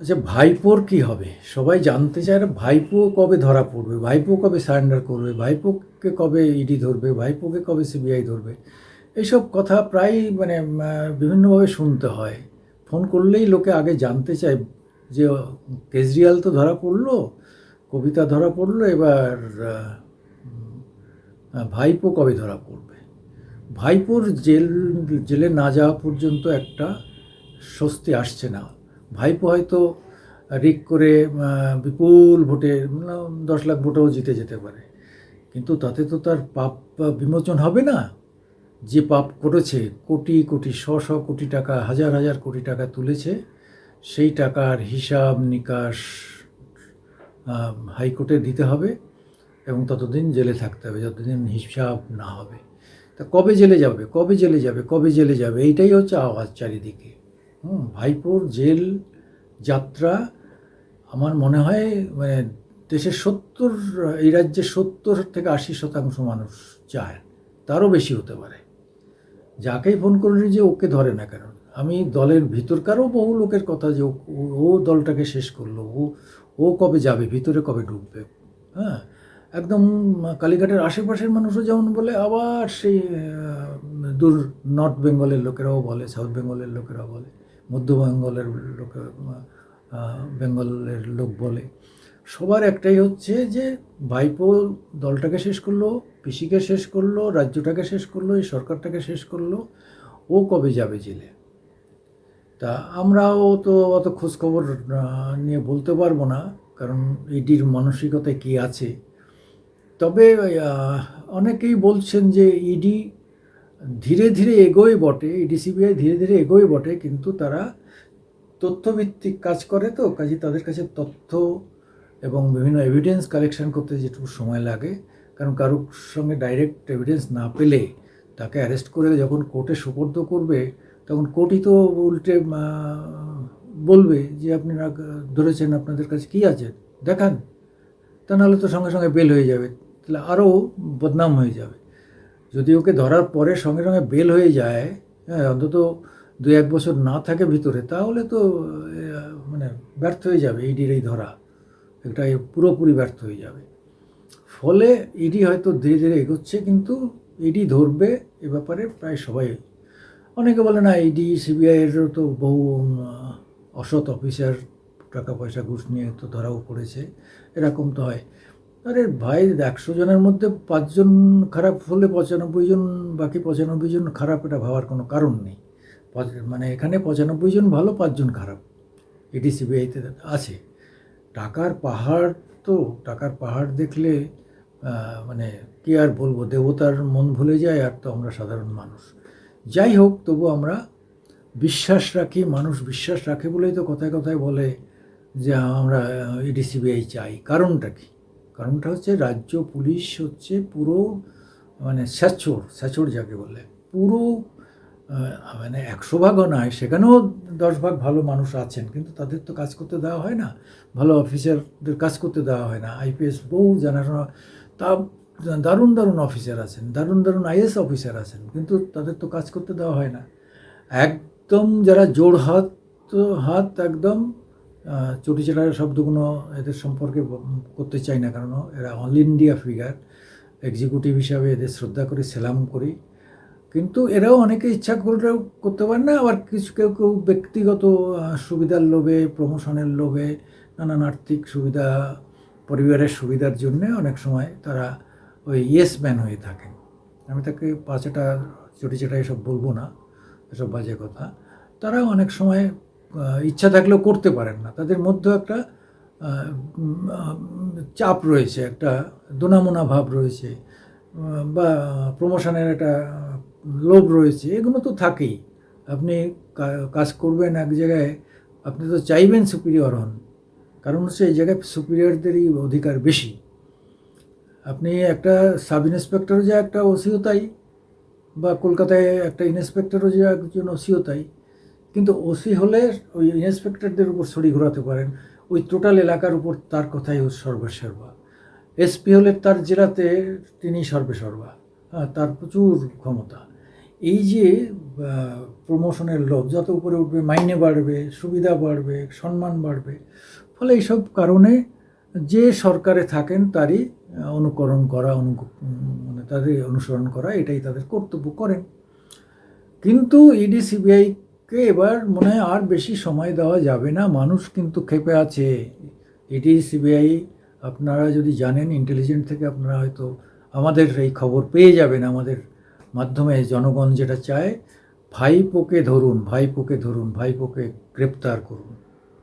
আচ্ছা ভাইপোর কি হবে? সবাই জানতে চায় না ভাইপো কবে ধরা পড়বে? ভাইপো কবে সারেন্ডার করবে? ভাইপোকে কবে ইডি ধরবে? ভাইপোকে কবে সিবিআই ধরবে? এইসব কথা প্রায় মানে বিভিন্নভাবে শুনতে হয়। ফোন করলেই লোকে আগে জানতে চায় যে, কেজরিওয়াল তো ধরা পড়ল, কবিতা ধরা পড়ল, এবার ভাইপো কবে ধরা পড়বে? ভাইপোর জেল, জেলে না যাওয়া পর্যন্ত একটা স্বস্তি আসছে না। ভাইপো হয়তো রিক করে বিপুল ভোটে দশ লাখ ভোটেও জিতে যেতে পারে। কিন্তু তাতে তো তার পাপ বিমোচন হবে না। যে পাপ করেছে, কোটি কোটি, শ শ কোটি টাকা, হাজার হাজার কোটি টাকা তুলেছে, সেই টাকার হিসাব নিকাশ হাইকোর্টে দিতে হবে এবং ততদিন জেলে থাকতে হবে, যতদিন হিসাব না হবে। তা কবে জেলে যাবে? কবে জেলে যাবে? কবে জেলে যাবে? এইটাই হচ্ছে আওয়াজ চারিদিকে। ভাইপোর জেল যাত্রা আমার মনে হয় মানে দেশের সত্তর, এই রাজ্যের সত্তর থেকে আশি শতাংশ মানুষ চায়। তারও বেশি হতে পারে। যাকেই ফোন করলি যে ওকে ধরে না কেন। আমি দলের ভিতরকারও বহু লোকের কথা যে ও দলটাকে শেষ করল, ও ও কবে যাবে, ভিতরে কবে ঢুকবে? হ্যাঁ একদম কালীঘাটের আশেপাশের মানুষও যেমন বলে, আবার সেই দূর নর্থ বেঙ্গলের লোকেরাও বলে, সাউথ বেঙ্গলের লোকেরাও বলে। মধ্য বেঙ্গলের লোক বেঙ্গলের লোক বলে। সবার একটাই হচ্ছে যে, ভাইপো দলটাকে শেষ করল, পিসিকে শেষ করল, রাজ্যটাকে শেষ করল, এই সরকারটাকে শেষ করল, ও কবে যাবে জেলে? তা আমরাও তো অত খোঁজখবর নিয়ে বলতে পারব না, কারণ ইডির মানসিকতায় কী আছে? তবে অনেকেই বলছেন যে, ইডি ধীরে ধীরে এগোয় বটে ইডি সিবিআই ধীরে ধীরে এগোয় বটে, কিন্তু তারা তথ্যভিত্তিক কাজ করে তো, কাজে তাদের কাছে তথ্য এবং বিভিন্ন এভিডেন্স কালেকশন করতে যেটুকু সময় লাগে। কারণ কারোর সঙ্গে ডাইরেক্ট এভিডেন্স না পেলে তাকে অ্যারেস্ট করে যখন কোর্টে সুপর্দ করবে, তখন কোর্টই তো উল্টে বলবে যে আপনারা ধরেছেন, আপনাদের কাছে কী আছে? দেখান। তা নাহলে তো সঙ্গে সঙ্গে বেল হয়ে যাবে। তাহলে আরও বদনাম হয়ে যাবে। যদি ওকে ধরার পরে সঙ্গে সঙ্গে বেল হয়ে যায় হ্যাঁ অন্তত দু এক বছর না থাকে ভিতরে, তাহলে তো মানে ব্যর্থ হয়ে যাবে ইডির এই ধরা। এটা পুরোপুরি ব্যর্থ হয়ে যাবে। ফলে ইডি হয়তো ধীরে ধীরে এগোচ্ছে, কিন্তু ইডি ধরবে এ ব্যাপারে প্রায় সবাই। অনেকে বলে, না ইডি সিবিআইয়েরও তো বহু অসৎ অফিসার টাকা পয়সা ঘুষ নিয়ে তো ধরাও পড়েছে। এরকম তো হয়। আরে ভাই, একশো জনের মধ্যে পাঁচজন খারাপ হলে পঁচানব্বই জন, বাকি পঁচানব্বই জন খারাপ, এটা ভাবার কোনো কারণ নেই। মানে এখানে পঁচানব্বই জন ভালো, পাঁচজন খারাপ। ইডি সিবিআইতে আছে। টাকার পাহাড় তো, টাকার পাহাড় দেখলে মানে কি আর বলব, দেবতার মন ভুলে যায়, আর তো আমরা সাধারণ মানুষ। যাই হোক, তবু আমরা বিশ্বাস রাখি, মানুষ বিশ্বাস রাখে বলেই তো কথায় কথায় বলে যে আমরা ইডি সিবিআই চাই। কারণটা কি? কারণটা হচ্ছে রাজ্য, পুলিশ হচ্ছে পুরো মানে স্যাচোর স্যাচোর যাকে বলে। পুরো মানে একশো ভাগও নয়, সেখানেও দশ ভাগ ভালো মানুষ আছেন, কিন্তু তাদের তো কাজ করতে দেওয়া হয় না। ভালো অফিসারদের কাজ করতে দেওয়া হয় না। আইপিএস বহু জানাশোনা, তা দারুণ দারুণ অফিসার আছেন, দারুণ দারুণ আইএস অফিসার আছেন, কিন্তু তাদের তো কাজ করতে দেওয়া হয় না। একদম যারা জোর হাত হাত একদম চটি চেটার শব্দগুলো এদের সম্পর্কে করতে চাই না, কারণ এরা অল ইন্ডিয়া ফিগার। এক্সিকিউটিভ হিসাবে এদের শ্রদ্ধা করি, সেলাম করি। কিন্তু এরাও অনেকে ইচ্ছা করলেও করতে পারে না। আবার কিছু কেউ কেউ ব্যক্তিগত সুবিধার লোভে প্রমোশনের লোভে, নানান আর্থিক সুবিধা, পরিবারের সুবিধার জন্য অনেক সময় তারা ওই ইয়েস ম্যান হয়ে থাকেন আমি তাকে পাঁচটা চটি চেটা এসব বলব না, এসব বাজে কথা। তারা অনেক সময় ইচ্ছা থাকলেও করতে পারেন না। তাদের মধ্যে একটা চাপ রয়েছে, একটা দোনামোনা ভাব রয়েছে বা প্রমোশনের একটা লোভ রয়েছে, এগুলো তো থাকেই। আপনি কাজ করবেন এক জায়গায়, আপনি তো চাইবেন সুপিরিয়র হন। কারণ হচ্ছে এই জায়গায় সুপিরিয়রদেরই অধিকার বেশি। আপনি একটা সাব ইন্সপেক্টরও যে একটা ওসিও তাই, বা কলকাতায় একটা ইন্সপেক্টরও যে একজন ওসিও তাই কিন্তু ওসি হলে ওই ইন্সপেক্টরদের উপর ছড়ি ঘোরাতে পারেন। ওই টোটাল এলাকার উপর তার কথাই ও সর্বেসর্বা। এসপি হলে তার জেলাতে তিনি সর্বেসর্বা। তার প্রচুর ক্ষমতা। এই যে প্রমোশনের লোভ, যত উপরে উঠবে, মাইনে বাড়বে, সুবিধা বাড়বে, সম্মান বাড়বে, ফলে এইসব কারণে যে সরকারে থাকেন, তারই অনুকরণ করা, অনু মানে তাদের অনুসরণ করা, এটাই তাদের কর্তব্য করেন। কিন্তু ইডি সিবিআইকে এবার মনে হয় আর বেশি সময় দেওয়া যাবে না? মানুষ কিন্তু ক্ষেপে আছে। ইডি সিবিআই, আপনারা যদি জানেন ইন্টেলিজেন্ট থেকে আপনারা হয়তো আমাদের এই খবর পেয়ে যাবেন। আমাদের মাধ্যমে জনগণ যেটা চায়, ভাইপোকে ধরুন ভাইপোকে ধরুন, ভাইপোকে গ্রেপ্তার করুন।